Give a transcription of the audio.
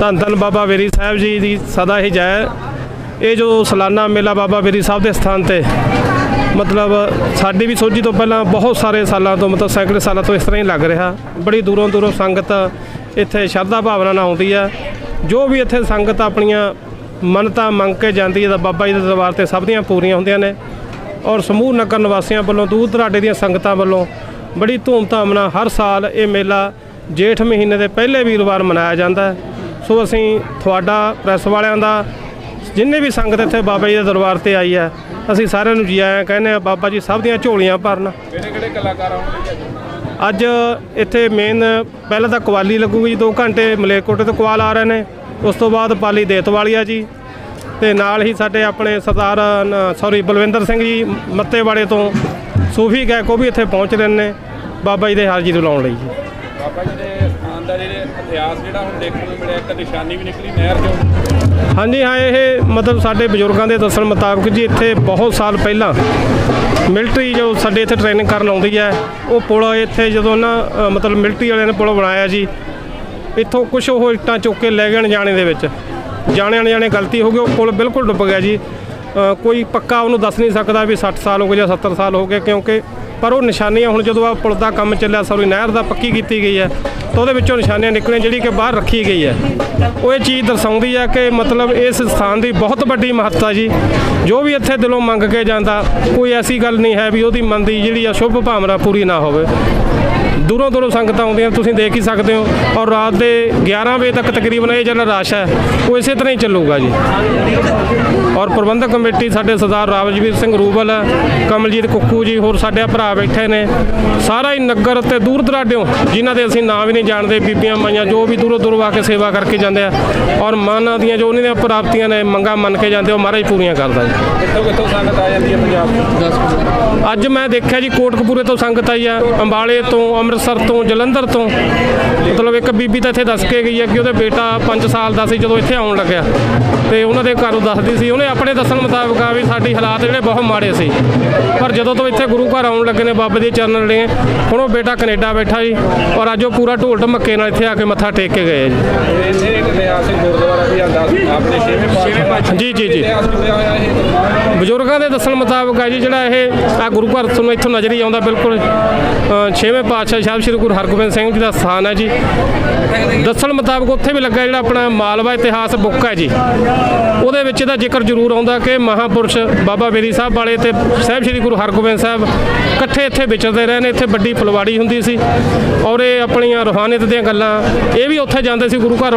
ਧੰਨ ਧੰਨ ਬਾਬਾ ਵੇਰੀ ਸਾਹਿਬ ਜੀ ਦੀ ਸਦਾ ਹੀ ਜੈ। ਇਹ ਜੋ ਸਾਲਾਨਾ ਮੇਲਾ ਬਾਬਾ ਵੇਰੀ ਸਾਹਿਬ ਦੇ ਸਥਾਨ ਤੇ, ਮਤਲਬ ਸਾਡੀ ਵੀ ਸੋਝੀ ਤੋਂ ਪਹਿਲਾਂ ਬਹੁਤ ਸਾਰੇ ਸਾਲਾਂ ਤੋਂ, ਮਤਲਬ ਸੈਂਕੜੇ ਸਾਲਾਂ ਤੋਂ ਇਸ ਤਰ੍ਹਾਂ ਹੀ ਲੱਗ ਰਿਹਾ। ਬੜੀ ਦੂਰੋਂ ਦੂਰੋਂ ਸੰਗਤ ਇੱਥੇ ਸ਼ਰਧਾ ਭਾਵਨਾ ਨਾਲ ਆਉਂਦੀ ਆ। ਜੋ ਵੀ ਇੱਥੇ ਸੰਗਤ ਆਪਣੀਆਂ ਮੰਨਤਾਂ ਮੰਗ ਕੇ ਜਾਂਦੀ ਹੈ, ਤਾਂ ਬਾਬਾ ਜੀ ਦੇ ਦਰਬਾਰ ਤੇ ਸਭ ਦੀਆਂ ਪੂਰੀਆਂ ਹੁੰਦੀਆਂ ਨੇ। ਔਰ ਸਮੂਹ ਨਗਰ ਨਿਵਾਸੀਆਂ ਵੱਲੋਂ, ਦੂਰ ਦਰਾਡੇ ਦੀਆਂ ਸੰਗਤਾਂ ਵੱਲੋਂ ਬੜੀ ਧੂਮਧਾਮ ਨਾਲ ਹਰ ਸਾਲ ਇਹ ਮੇਲਾ ਜੇਠ ਮਹੀਨੇ ਦੇ ਪਹਿਲੇ ਵੀਰਵਾਰ ਮਨਾਇਆ ਜਾਂਦਾ ਹੈ। ਸੋ ਅਸੀਂ ਤੁਹਾਡਾ ਪ੍ਰੈਸ ਵਾਲਿਆਂ ਦਾ ਜਿੰਨੇ ਵੀ ਸੰਗਤ ਇੱਥੇ ਬਾਬਾ ਜੀ ਦੇ ਦਰਬਾਰ ਤੇ ਆਈ ਹੈ ਅਸੀਂ ਸਾਰਿਆਂ ਨੂੰ ਜੀ ਆਇਆਂ ਕਹਿੰਦੇ ਆ ਬਾਬਾ ਜੀ ਸਭ ਦੀਆਂ ਝੋਲੀਆਂ ਭਰਨ। ਕਿਹੜੇ ਕਿਹੜੇ ਕਲਾਕਾਰ ਆਉਣਗੇ ਅੱਜ? ਇੱਥੇ ਮੇਨ ਪਹਿਲਾਂ ਤਾਂ ਕਵਾਲੀ ਲੱਗੂਗੀ ਜੀ 2 ਘੰਟੇ ਮਲੇਰਕੋਟੇ ਤੋਂ ਕਵਾਲ ਆ ਰਹੇ ਨੇ ਉਸ ਤੋਂ ਬਾਅਦ ਪਾਲੀ ਦੇਤਵਾਲੀਆ ਜੀ ਤੇ ਨਾਲ ਹੀ ਸਾਡੇ ਆਪਣੇ ਸਰਦਾਰ ਸੌਰੀ ਬਲਵਿੰਦਰ ਸਿੰਘ ਜੀ ਮੱਤੇਵਾੜੇ ਤੋਂ ਸੂਫੀ ਗਾਇਕ ਉਹ ਵੀ ਇੱਥੇ ਪਹੁੰਚ ਰਹੇ ਨੇ ਬਾਬਾ ਜੀ ਦੇ ਹਾਜ਼ਰੀ ਨੂੰ ਲਾਉਣ ਲਈ ਜੀ। ਬਾਬਾ ਜੀ ਦੇ ਦਾ ਜਿਹੜੇ ਇਤਿਹਾਸ ਜਿਹੜਾ ਹੁਣ ਦੇਖਣ ਨੂੰ ਮਿਲਿਆ, ਇੱਕ ਨਿਸ਼ਾਨੀ ਵੀ ਨਿਕਲੀ ਨਹਿਰ ਚੋਂ। ਹਾਂਜੀ, ਹਾਂ, ਇਹ ਮਤਲਬ ਸਾਡੇ ਬਜ਼ੁਰਗਾਂ ਦੇ ਦੱਸਣ ਮੁਤਾਬਕ ਜੀ, ਇੱਥੇ ਬਹੁਤ ਸਾਲ ਪਹਿਲਾਂ ਮਿਲਟਰੀ ਜੋ ਸਾਡੇ ਇੱਥੇ ਟ੍ਰੇਨਿੰਗ ਕਰਨ ਆਉਂਦੀ ਹੈ, ਉਹ ਪੁਲ ਇੱਥੇ ਜਦੋਂ ਨਾ ਮਤਲਬ ਮਿਲਟਰੀ ਵਾਲਿਆਂ ਨੇ ਪੁਲ ਬਣਾਇਆ ਜੀ, ਇੱਥੋਂ ਕੁਝ ਉਹ ਇੱਟਾਂ ਚੁੱਕ ਕੇ ਲੈ ਗਏ ਜਾਣੇ ਦੇ ਵਿੱਚ। ਜਾਣੇ ਅਣਜਾਣੇ ਗਲਤੀ ਹੋ ਗਈ, ਉਹ ਪੁਲ ਬਿਲਕੁਲ ਡੁੱਬ ਗਿਆ ਜੀ। ਕੋਈ ਪੱਕਾ ਉਹਨੂੰ ਦੱਸ ਨਹੀਂ ਸਕਦਾ ਵੀ 60 ਸਾਲ ਹੋ ਗਏ ਜਾਂ 70 ਸਾਲ ਹੋ ਗਏ, ਕਿਉਂਕਿ ਪਰ ਉਹ ਨਿਸ਼ਾਨੀਆਂ ਹੁਣ ਜਦੋਂ ਆ ਪੁਲ ਦਾ ਕੰਮ ਚੱਲਿਆ, ਸੌਰੀ, ਨਹਿਰ ਦਾ ਪੱਕੀ ਕੀਤੀ ਗਈ ਹੈ, ਤਾਂ ਉਹਦੇ ਵਿੱਚੋਂ ਨਿਸ਼ਾਨੀਆਂ ਨਿਕਲੀਆਂ, ਜਿਹੜੀ ਕਿ ਬਾਹਰ ਰੱਖੀ ਗਈ ਹੈ। ਉਹ ਇਹ ਚੀਜ਼ ਦਰਸਾਉਂਦੀ ਹੈ ਕਿ ਮਤਲਬ ਇਸ ਸਥਾਨ ਦੀ ਬਹੁਤ ਵੱਡੀ ਮਹੱਤਤਾ ਜੀ। ਜੋ ਵੀ ਇੱਥੇ ਦਿਲੋਂ ਮੰਗ ਕੇ ਜਾਂਦਾ, ਕੋਈ ਐਸੀ ਗੱਲ ਨਹੀਂ ਹੈ ਵੀ ਉਹਦੀ ਮਨ ਦੀ ਜਿਹੜੀ ਆ, ਸ਼ੁਭ ਭਾਵਨਾ ਪੂਰੀ ਨਾ ਹੋਵੇ। ਦੂਰੋਂ ਦੂਰੋਂ ਸੰਗਤਾਂ ਆਉਂਦੀਆਂ ਤੁਸੀਂ ਦੇਖ ਹੀ ਸਕਦੇ ਹੋ। ਔਰ ਰਾਤ ਦੇ 11 ਵਜੇ ਤੱਕ ਤਕਰੀਬਨ ਇਹ ਜਿਹੜਾ ਰਸ਼ ਹੈ ਉਹ ਇਸੇ ਤਰ੍ਹਾਂ ਹੀ ਚੱਲੂਗਾ ਜੀ। ਔਰ ਪ੍ਰਬੰਧਕ ਕਮੇਟੀ ਸਾਡੇ ਸਰਦਾਰ ਰਾਵਜਵੀਰ ਸਿੰਘ ਰੂਬਲ ਕਮਲਜੀਤ ਕੁੱਕੂ ਜੀ ਹੋਰ ਸਾਡੇ ਭਰਾ ਬੈਠੇ ਨੇ। ਸਾਰਾ ਹੀ ਨਗਰ ਤੇ ਦੂਰ ਦਰਾਡਿਓਂ ਜਿਨ੍ਹਾਂ ਦੇ ਅਸੀਂ ਨਾਂ ਵੀ ਨਹੀਂ ਜਾਣਦੇ ਬੀਬੀਆਂ ਮਾਈਆਂ ਜੋ ਵੀ ਦੂਰੋਂ ਦੂਰੋਂ ਆ ਕੇ ਸੇਵਾ ਕਰਕੇ ਜਾਂਦੇ ਆ। ਔਰ ਮਨ ਦੀਆਂ ਜੋ ਉਹਨਾਂ ਦੀਆਂ ਪ੍ਰਾਪਤੀਆਂ ਨੇ ਮੰਗਾਂ ਮੰਨ ਕੇ ਜਾਂਦੇ ਉਹ ਮਹਾਰਾਜ ਪੂਰੀਆਂ ਕਰਦਾ ਜੀ। ਕਿੱਥੋਂ ਕਿੱਥੋਂ ਸੰਗਤ ਆ ਜਾਂਦੀ ਹੈ ਪੰਜਾਬ ਤੋਂ? ਅੱਜ ਮੈਂ ਦੇਖਿਆ ਜੀ ਕੋਟਕਪੂਰੇ ਤੋਂ ਸੰਗਤ ਆਈ ਆ ਅੰਬਾਲੇ ਤੋਂ ਅੰਮ੍ਰਿਤਸਰ ਤੋਂ ਜਲੰਧਰ ਤੋਂ। ਮਤਲਬ ਇੱਕ ਬੀਬੀ ਤਾਂ ਇੱਥੇ ਦੱਸ ਕੇ ਗਈ ਹੈ ਕਿ ਉਹਦੇ ਬੇਟਾ 5 ਸਾਲ ਦਾ ਸੀ ਜਦੋਂ ਇੱਥੇ ਆਉਣ ਲੱਗਿਆ। ਤੇ ਉਹਨਾਂ ਦੇ ਘਰੋਂ ਦੱਸਦੀ ਸੀ। ਉਹਨੇ ਆਪਣੇ ਦੱਸਣ ਮੁਤਾਬਕ ਆ ਵੀ ਸਾਡੀ ਹਾਲਾਤ ਜਿਹੜੇ ਬਹੁਤ ਮਾੜੇ ਸੀ। ਪਰ ਜਦੋਂ ਤੋਂ ਇੱਥੇ ਗੁਰੂ ਘਰ ਆਉਣ ਲੱਗੇ ਨੇ ਬਾਬੇ ਦੇ ਚਰਨ ਲਏ ਹੁਣ ਉਹ ਬੇਟਾ ਕੈਨੇਡਾ ਬੈਠਾ ਜੀ। ਔਰ ਅੱਜ ਉਹ ਪੂਰਾ ਢੋਲ ਢਮੱਕੇ ਨਾਲ ਇੱਥੇ ਆ ਕੇ ਮੱਥਾ ਟੇਕ ਕੇ ਗਏ ਜੀ। ਇੱਥੇ ਇੱਕ ਇਤਿਹਾਸਿਕ ਗੁਰਦੁਆਰਾ ਵੀ ਆਂਦਾ ਆਪਣੇ ਛੇਵੇਂ ਪਾਤਸ਼ਾਹ ਜੀ ਜੀ ਜੀ ਇਤਿਹਾਸ ਜੁੜਿਆ ਹੋਇਆ ਇਹ ਬਜ਼ੁਰਗਾਂ ਦੇ ਦੱਸਣ ਮੁਤਾਬਕ ਹੈ ਜੀ ਜਿਹੜਾ ਇਹ ਆ ਗੁਰੂ ਘਰ ਤੁਹਾਨੂੰ ਇੱਥੋਂ ਨਜ਼ਰ ਹੀ ਆਉਂਦਾ ਬਿਲਕੁਲ ਛੇਵੇਂ ਪਾਤਸ਼ਾਹ ਸਾਹਿਬ ਸ੍ਰੀ ਗੁਰੂ ਹਰਗੋਬਿੰਦ ਸਿੰਘ ਜੀ ਦਾ ਸਥਾਨ ਹੈ ਜੀ। ਦੱਸਣ ਮੁਤਾਬਕ ਉੱਥੇ ਵੀ ਲੱਗਾ ਜਿਹੜਾ ਆਪਣਾ ਮਾਲਵਾ ਇਤਿਹਾਸ ਬੁੱਕ ਹੈ ਜੀ। ਉਹਦੇ ਵਿੱਚ ਇਹਦਾ ਜ਼ਿਕਰ ਜ਼ਰੂਰ ਆਉਂਦਾ ਕਿ ਮਹਾਪੁਰਸ਼ ਬਾਬਾ ਬੇਰੀ ਸਾਹਿਬ ਵਾਲੇ ਤੇ ਸਾਹਿਬ ਸ੍ਰੀ ਗੁਰੂ ਹਰਗੋਬਿੰਦ ਸਾਹਿਬ ਇਕੱਠੇ ਇੱਥੇ ਵਿਚਰਦੇ ਰਹੇ ਨੇ, ਇੱਥੇ ਵੱਡੀ ਫਲਵਾੜੀ ਹੁੰਦੀ ਸੀ। ਔਰ ਇਹ ਆਪਣੀਆਂ ਰੂਹਾਨੀਅਤ ਦੀਆਂ ਗੱਲਾਂ, ਇਹ ਵੀ ਉੱਥੇ ਜਾਂਦੇ ਸੀ ਗੁਰੂ ਘਰ